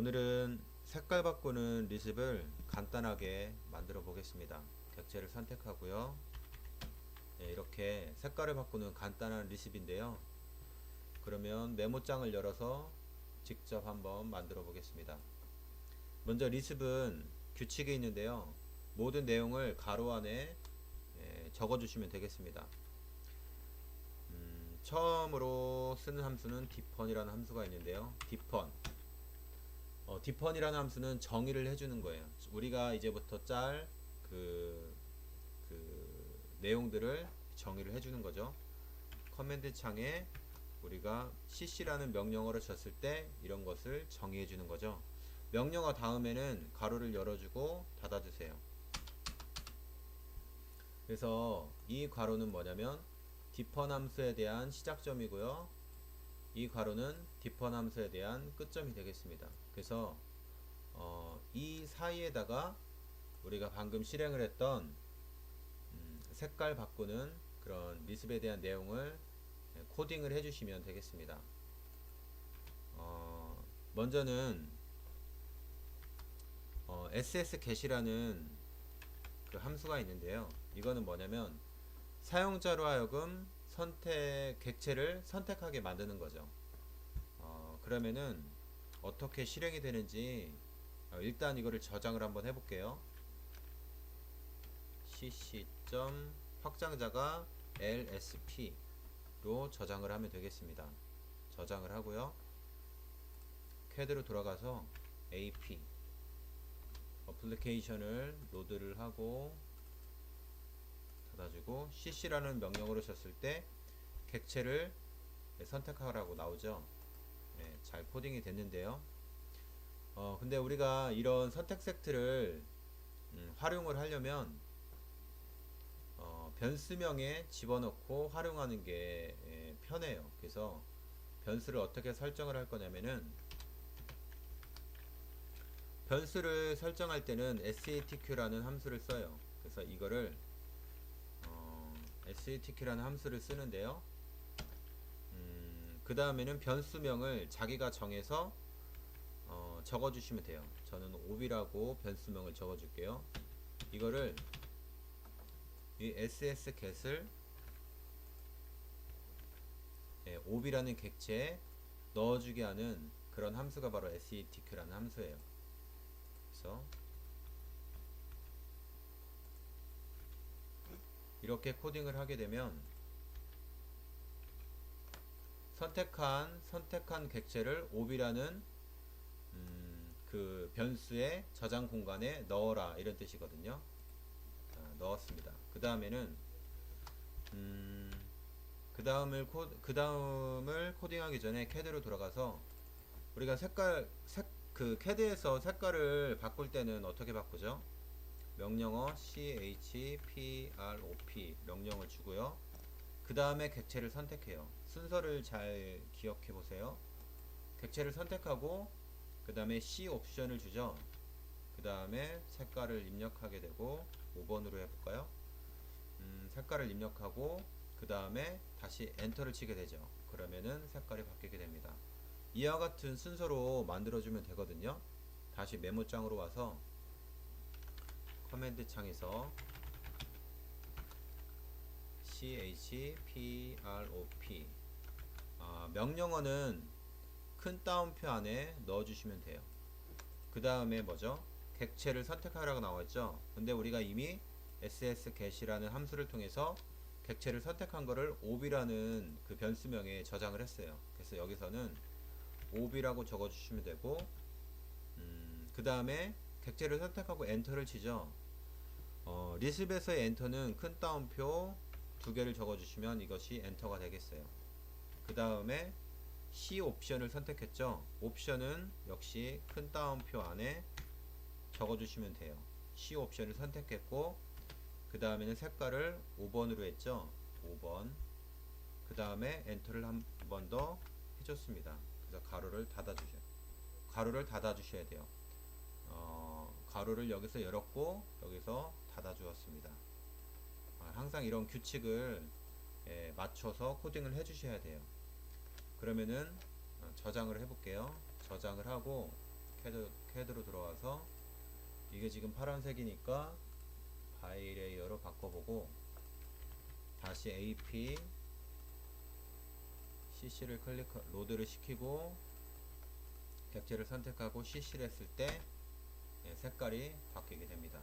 오늘은 색깔 바꾸는 리습을 간단하게 만들어 보겠습니다. 객체를 선택하고요. 네, 이렇게 색깔을 바꾸는 간단한 리습인데요. 그러면 메모장을 열어서 직접 한번 만들어 보겠습니다. 먼저 리습은 규칙이 있는데요. 모든 내용을 가로 안에 예, 적어 주시면 되겠습니다. 음, 처음으로 쓰는 함수는 디펀이라는 함수가 있는데요. 디펀. 어, 디펀이라는 함수는 정의를 해주는 거예요. 우리가 이제부터 짤 그, 그 내용들을 정의를 해주는 거죠. 커맨드 창에 우리가 cc라는 명령어를 쳤을 때 이런 것을 정의해 주는 거죠. 명령어 다음에는 가로를 열어주고 닫아주세요. 그래서 이 괄호는 뭐냐면 디펀 함수에 대한 시작점이고요. 이 괄호는 디펀 함수에 대한 끝점이 되겠습니다. 그래서 어, 이 사이에다가 우리가 방금 실행을 했던 음, 색깔 바꾸는 그런 리습에 대한 내용을 예, 코딩을 해주시면 되겠습니다. 어, 먼저는 어, ss get이라는 그 함수가 있는데요. 이거는 뭐냐면 사용자로 하여금 선택 객체를 선택하게 만드는 거죠. 어, 그러면은 어떻게 실행이 되는지 어, 일단 이거를 저장을 한번 해볼게요. cc. 확장자가 lsp로 저장을 하면 되겠습니다. 저장을 하고요. 캐드로 돌아가서 ap 어플리케이션을 로드를 하고 닫아주고 cc라는 명령으로 쳤을 때 객체를 선택하라고 나오죠. 네, 잘 코딩이 됐는데요. 어, 근데 우리가 이런 선택 섹트를 음, 활용을 하려면 어, 변수명에 집어넣고 활용하는 게 예, 편해요. 그래서 변수를 어떻게 설정을 할 거냐면은 변수를 설정할 때는 satq라는 함수를 써요. 그래서 이거를 어, satq라는 함수를 쓰는데요. 음, 그 다음에는 변수명을 자기가 정해서 어, 적어주시면 돼요. 저는 ob라고 변수명을 적어줄게요. 이거를 이 ss get을 예, ob라는 객체에 넣어주게 하는 그런 함수가 바로 satq라는 함수예요. 그래서 이렇게 코딩을 하게 되면 선택한 선택한 객체를 ob라는 음, 그 변수의 저장 공간에 넣어라 이런 뜻이거든요. 자, 넣었습니다. 그 다음에는 음, 그 다음을 코, 그 다음을 코딩하기 전에 캐드로 돌아가서 우리가 색깔 색, 그 캐드에서 색깔을 바꿀 때는 어떻게 바꾸죠? 명령어 chprop 명령을 주고요. 그 다음에 객체를 선택해요. 순서를 잘 기억해 보세요. 객체를 선택하고 그 다음에 C 옵션을 주죠. 그 다음에 색깔을 입력하게 되고 5번으로 해볼까요? 음, 색깔을 입력하고 그 다음에 다시 엔터를 치게 되죠. 그러면은 색깔이 바뀌게 됩니다. 이와 같은 순서로 만들어주면 되거든요. 다시 메모장으로 와서 커맨드 창에서 chprop 아, 명령어는 큰 따옴표 안에 넣어주시면 돼요. 그 다음에 뭐죠? 객체를 선택하라고 나왔죠. 근데 우리가 이미 ss get이라는 함수를 통해서 객체를 선택한 거를 ob라는 그 변수명에 저장을 했어요. 그래서 여기서는 ob라고 적어주시면 되고, 음, 그 다음에 객체를 선택하고 엔터를 치죠. 어, 리습에서의 엔터는 큰 따옴표 두 개를 적어주시면 이것이 엔터가 되겠어요. 그 다음에 C 옵션을 선택했죠. 옵션은 역시 큰 따옴표 안에 적어주시면 돼요. C 옵션을 선택했고 그 다음에는 색깔을 5번으로 했죠. 5번 그 다음에 엔터를 한 번 더 해줬습니다. 그래서 가로를 닫아주셔요. 가로를 닫아주셔야 돼요. 어, 가로를 여기서 열었고 여기서 닫아주었습니다. 아, 항상 이런 규칙을 예, 맞춰서 코딩을 해주셔야 돼요. 그러면은 어, 저장을 해볼게요. 저장을 하고 캐드, 캐드로 들어와서 이게 지금 파란색이니까 바이 레이어로 바꿔보고 다시 AP CC를 클릭 로드를 시키고 객체를 선택하고 CC를 했을 때 예, 색깔이 바뀌게 됩니다.